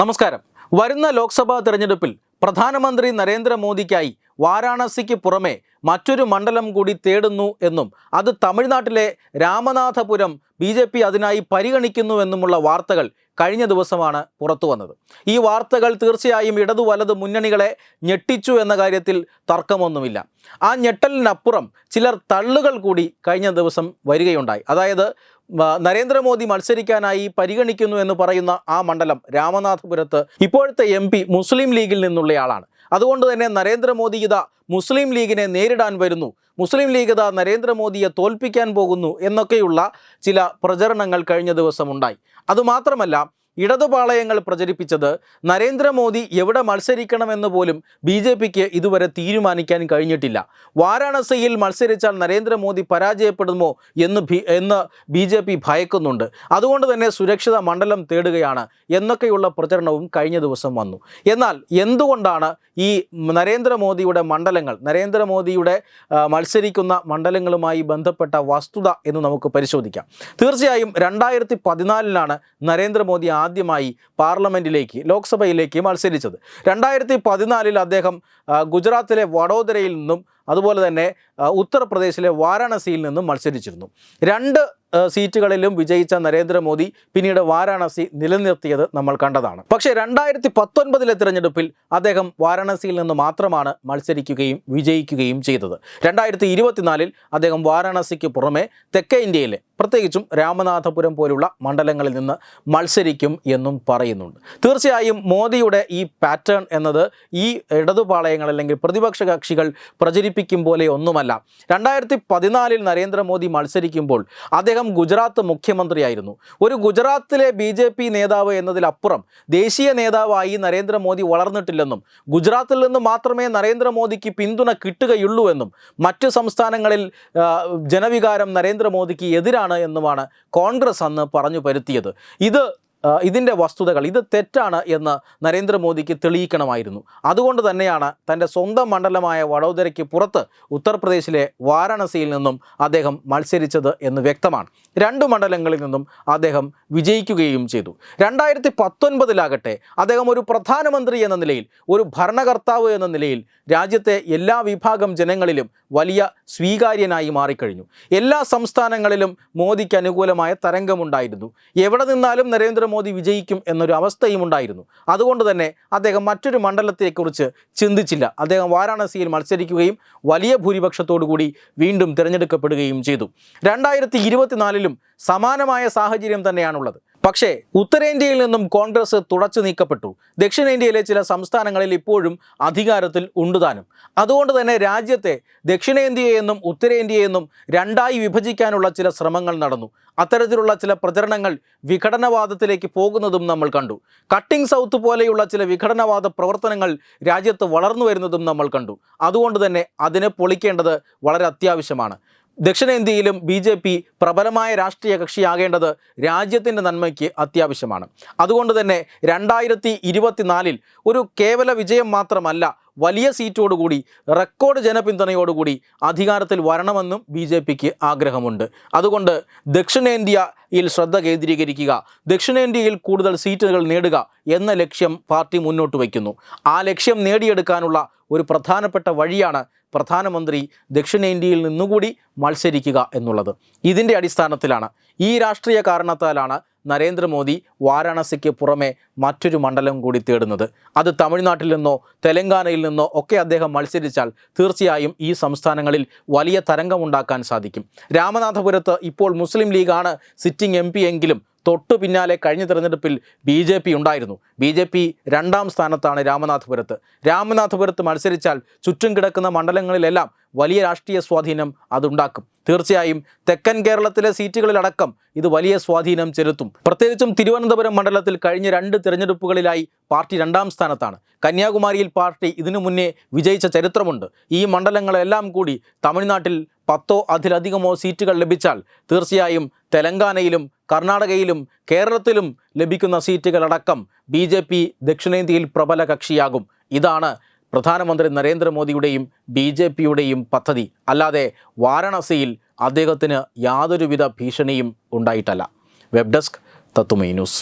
നമസ്കാരം. വരുന്ന ലോക്സഭാ തെരഞ്ഞെടുപ്പിൽ പ്രധാനമന്ത്രി നരേന്ദ്രമോദിക്കായി വാരാണസിക്ക് പുറമെ മറ്റൊരു മണ്ഡലം കൂടി തേടുന്നു എന്നും അത് തമിഴ്നാട്ടിലെ രാമനാഥപുരം ബി ജെ പി അതിനായി പരിഗണിക്കുന്നുവെന്നുമുള്ള വാർത്തകൾ കഴിഞ്ഞ ദിവസമാണ് പുറത്തു വന്നത് ഈ വാർത്തകൾ തീർച്ചയായും ഇടതു വലത് മുന്നണികളെ ഞെട്ടിച്ചു എന്ന കാര്യത്തിൽ തർക്കമൊന്നുമില്ല. ആ ഞെട്ടലിനപ്പുറം ചിലർ തള്ളുകൾ കൂടി കഴിഞ്ഞ ദിവസം വരികയുണ്ടായി. അതായത് നരേന്ദ്രമോദി മത്സരിക്കാനായി പരിഗണിക്കുന്നു എന്ന് പറയുന്ന ആ മണ്ഡലം രാമനാഥപുരത്ത് ഇപ്പോഴത്തെ എം പി മുസ്ലിം ലീഗിൽ നിന്നുള്ളയാളാണ്. അതുകൊണ്ട് തന്നെ നരേന്ദ്രമോദി ഇതാ മുസ്ലിം ലീഗിനെ നേരിടാൻ വരുന്നു. മുസ്ലിം ലീഗ് ഇതാ നരേന്ദ്രമോദിയെ തോൽപ്പിക്കാൻ പോകുന്നു എന്നൊക്കെയുള്ള ചില പ്രചരണങ്ങൾ കഴിഞ്ഞ ദിവസം ഉണ്ടായി. അതുമാത്രമല്ല ഇടതുപാളയങ്ങൾ പ്രചരിപ്പിച്ചത് നരേന്ദ്രമോദി എവിടെ മത്സരിക്കണമെന്ന് പോലും ബി ജെ പിക്ക് ഇതുവരെ തീരുമാനിക്കാൻ കഴിഞ്ഞിട്ടില്ല. വാരാണസിയിൽ മത്സരിച്ചാൽ നരേന്ദ്രമോദി പരാജയപ്പെടുമോ എന്ന് എന്ന് ബി ജെ പി ഭയക്കുന്നുണ്ട്. അതുകൊണ്ട് തന്നെ സുരക്ഷിത മണ്ഡലം തേടുകയാണ് എന്നൊക്കെയുള്ള പ്രചരണവും കഴിഞ്ഞ ദിവസം വന്നു. എന്നാൽ എന്തുകൊണ്ടാണ് ഈ നരേന്ദ്രമോദിയുടെ മണ്ഡലങ്ങൾ നരേന്ദ്രമോദിയുടെ ആ, മത്സരിക്കുന്ന മണ്ഡലങ്ങളുമായി ബന്ധപ്പെട്ട വസ്തുത എന്ന് നമുക്ക് പരിശോധിക്കാം. തീർച്ചയായും രണ്ടായിരത്തി പതിനാലിലാണ് നരേന്ദ്രമോദി ആദ്യമായി പാർലമെന്റിലേക്ക് ലോക്സഭയിലേക്ക് മത്സരിച്ചത്. രണ്ടായിരത്തി പതിനാലിൽ അദ്ദേഹം ഗുജറാത്തിലെ വഡോദരയിൽ നിന്നും അതുപോലെ തന്നെ ഉത്തർപ്രദേശിലെ വാരാണസിയിൽ നിന്നും മത്സരിച്ചിരുന്നു. രണ്ട് സീറ്റുകളിലും വിജയിച്ച നരേന്ദ്രമോദി പിന്നീട് വാരാണസി നിലനിർത്തിയത് നമ്മൾ കണ്ടതാണ്. പക്ഷേ രണ്ടായിരത്തി പത്തൊൻപതിലെ തിരഞ്ഞെടുപ്പിൽ അദ്ദേഹം വാരാണസിയിൽ നിന്ന് മാത്രമാണ് മത്സരിക്കുകയും വിജയിക്കുകയും ചെയ്തത്. രണ്ടായിരത്തി ഇരുപത്തിനാലിൽ അദ്ദേഹം വാരാണസിക്ക് പുറമെ തെക്കേ ഇന്ത്യയിലെ പ്രത്യേകിച്ചും രാമനാഥപുരം പോലുള്ള മണ്ഡലങ്ങളിൽ നിന്ന് മത്സരിക്കും എന്നും പറയുന്നുണ്ട്. തീർച്ചയായും മോദിയുടെ ഈ പാറ്റേൺ എന്നത് ഈ ഇടതുപാളയങ്ങൾ അല്ലെങ്കിൽ പ്രതിപക്ഷ കക്ഷികൾ പ്രചരിപ്പിക്കും പോലെ ഒന്നുമല്ല. രണ്ടായിരത്തി പതിനാലിൽ നരേന്ദ്രമോദി മത്സരിക്കുമ്പോൾ അദ്ദേഹം ഗുജറാത്ത് മുഖ്യമന്ത്രിയായിരുന്നു. ഒരു ഗുജറാത്തിലെ ബി ജെ പി നേതാവ് എന്നതിലപ്പുറം ദേശീയ നേതാവായി നരേന്ദ്രമോദി വളർന്നിട്ടില്ലെന്നും ഗുജറാത്തിൽ നിന്ന് മാത്രമേ നരേന്ദ്രമോദിക്ക് പിന്തുണ കിട്ടുകയുള്ളൂ എന്നും മറ്റ് സംസ്ഥാനങ്ങളിൽ ജനവികാരം നരേന്ദ്രമോദിക്ക് എതിരാണ് എന്നുമാണ് കോൺഗ്രസ് അന്ന് പറഞ്ഞു പരുത്തിയത്. ഇത് ഇതിന്റെ വസ്തുതകൾ ഇത് തെറ്റാണ് എന്ന് നരേന്ദ്രമോദിക്ക് തെളിയിക്കണമായിരുന്നു. അതുകൊണ്ട് തന്നെയാണ് തന്റെ സ്വന്തം മണ്ഡലമായ വഡോദരയ്ക്ക് പുറത്ത് ഉത്തർപ്രദേശിലെ വാരാണസിയിൽ നിന്നും അദ്ദേഹം മത്സരിച്ചത് എന്ന് വ്യക്തമാണ്. രണ്ട് മണ്ഡലങ്ങളിൽ നിന്നും അദ്ദേഹം വിജയിക്കുകയും ചെയ്തു. രണ്ടായിരത്തി പത്തൊൻപതിലാകട്ടെ അദ്ദേഹം ഒരു പ്രധാനമന്ത്രി എന്ന നിലയിൽ ഒരു ഭരണകർത്താവ് എന്ന നിലയിൽ രാജ്യത്തെ എല്ലാ വിഭാഗം ജനങ്ങളിലും വലിയ സ്വീകാര്യനായി മാറിക്കഴിഞ്ഞു. എല്ലാ സംസ്ഥാനങ്ങളിലും മോദിക്ക് അനുകൂലമായ തരംഗമുണ്ടായിരുന്നു. എവിടെ നിന്നാലും നരേന്ദ്രമോദി വിജയിക്കും എന്നൊരു അവസ്ഥയും ഉണ്ടായിരുന്നു. അതുകൊണ്ട് തന്നെ അദ്ദേഹം മറ്റൊരു മണ്ഡലത്തെക്കുറിച്ച് ചിന്തിച്ചില്ല. അദ്ദേഹം വാരാണസിയിൽ മത്സരിക്കുകയും വലിയ ഭൂരിപക്ഷത്തോടു കൂടി വീണ്ടും തിരഞ്ഞെടുക്കപ്പെടുകയും ചെയ്തു. രണ്ടായിരത്തി ഇരുപത്തിനാലിലും സമാനമായ സാഹചര്യം തന്നെയാണുള്ളത്. പക്ഷേ ഉത്തരേന്ത്യയിൽ നിന്നും കോൺഗ്രസ് തുടച്ചു നീക്കപ്പെട്ടു. ദക്ഷിണേന്ത്യയിലെ ചില സംസ്ഥാനങ്ങളിൽ ഇപ്പോഴും അധികാരത്തിൽ ഉണ്ടുതാനും അതുകൊണ്ട് തന്നെ രാജ്യത്തെ ദക്ഷിണേന്ത്യയെന്നും ഉത്തരേന്ത്യയെന്നും രണ്ടായി വിഭജിക്കാനുള്ള ചില ശ്രമങ്ങൾ നടന്നു. അത്തരത്തിലുള്ള ചില പ്രചരണങ്ങൾ വിഘടനവാദത്തിലേക്ക് പോകുന്നതും നമ്മൾ കണ്ടു. കട്ടിംഗ് സൗത്ത് പോലെയുള്ള ചില വിഘടനവാദ പ്രവർത്തനങ്ങൾ രാജ്യത്ത് വളർന്നു വരുന്നതും നമ്മൾ കണ്ടു. അതുകൊണ്ട് തന്നെ അതിനെ പൊളിക്കേണ്ടത് വളരെ അത്യാവശ്യമാണ്. ദക്ഷിണേന്ത്യയിലും ബി ജെ പി പ്രബലമായ രാഷ്ട്രീയ കക്ഷിയാകേണ്ടത് രാജ്യത്തിന്റെ നന്മയ്ക്ക് അത്യാവശ്യമാണ്. അതുകൊണ്ട് തന്നെ രണ്ടായിരത്തി ഇരുപത്തിനാലിൽ ഒരു കേവല വിജയം മാത്രമല്ല വലിയ സീറ്റോടുകൂടി റെക്കോർഡ് ജനപിന്തുണയോടുകൂടി അധികാരത്തിൽ വരണമെന്നും ബി ജെ പിക്ക് ആഗ്രഹമുണ്ട്. അതുകൊണ്ട് ദക്ഷിണേന്ത്യയിൽ ശ്രദ്ധ കേന്ദ്രീകരിക്കുക ദക്ഷിണേന്ത്യയിൽ കൂടുതൽ സീറ്റുകൾ നേടുക എന്ന ലക്ഷ്യം പാർട്ടി മുന്നോട്ട് വയ്ക്കുന്നു. ആ ലക്ഷ്യം നേടിയെടുക്കാനുള്ള ഒരു പ്രധാനപ്പെട്ട വഴിയാണ് പ്രധാനമന്ത്രി ദക്ഷിണേന്ത്യയിൽ നിന്നുകൂടി മത്സരിക്കുക എന്നുള്ളത്. ഇതിന്റെ അടിസ്ഥാനത്തിലാണ് ഈ രാഷ്ട്രീയ കാരണത്താലാണ് നരേന്ദ്രമോദി വാരാണസിക്ക് പുറമെ മറ്റൊരു മണ്ഡലം കൂടി തേടുന്നത്. അത് തമിഴ്നാട്ടിൽ നിന്നോ തെലങ്കാനയിൽ നിന്നോ ഒക്കെ അദ്ദേഹം മത്സരിച്ചാൽ തീർച്ചയായും ഈ സംസ്ഥാനങ്ങളിൽ വലിയ തരംഗമുണ്ടാക്കാൻ സാധിക്കും. രാമനാഥപുരത്ത് ഇപ്പോൾ മുസ്ലിം ലീഗാണ് സിറ്റിംഗ് എം എങ്കിലും തൊട്ടു പിന്നാലെ കഴിഞ്ഞ തെരഞ്ഞെടുപ്പിൽ ബി ജെ പി ഉണ്ടായിരുന്നു. ബി ജെ പി രണ്ടാം സ്ഥാനത്താണ് രാമനാഥപുരത്ത്. രാമനാഥപുരത്ത് മത്സരിച്ചാൽ ചുറ്റും കിടക്കുന്ന മണ്ഡലങ്ങളിലെല്ലാം വലിയ രാഷ്ട്രീയ സ്വാധീനം അതുണ്ടാക്കും. തീർച്ചയായും തെക്കൻ കേരളത്തിലെ സീറ്റുകളിലടക്കം ഇത് വലിയ സ്വാധീനം ചെലുത്തും. പ്രത്യേകിച്ചും തിരുവനന്തപുരം മണ്ഡലത്തിൽ കഴിഞ്ഞ രണ്ട് തിരഞ്ഞെടുപ്പുകളിലായി പാർട്ടി രണ്ടാം സ്ഥാനത്താണ്. കന്യാകുമാരിയിൽ പാർട്ടി ഇതിനു മുന്നേ വിജയിച്ച ചരിത്രമുണ്ട്. ഈ മണ്ഡലങ്ങളെല്ലാം കൂടി തമിഴ്നാട്ടിൽ പത്തോ അതിലധികമോ സീറ്റുകൾ ലഭിച്ചാൽ തീർച്ചയായും തെലങ്കാനയിലും കർണാടകയിലും കേരളത്തിലും ലഭിക്കുന്ന സീറ്റുകളടക്കം ബി ജെ പി ദക്ഷിണേന്ത്യയിൽ പ്രബല കക്ഷിയാകും. ഇതാണ് പ്രധാനമന്ത്രി നരേന്ദ്രമോദിയുടെയും ബി ജെ പിയുടെയും പദ്ധതി. അല്ലാതെ വാരണാസിയിൽ അദ്ദേഹത്തിന് യാതൊരുവിധ ഭീഷണിയും ഉണ്ടായിട്ടല്ല. വെബ് ഡെസ്ക് തത്തുമൈ ന്യൂസ്.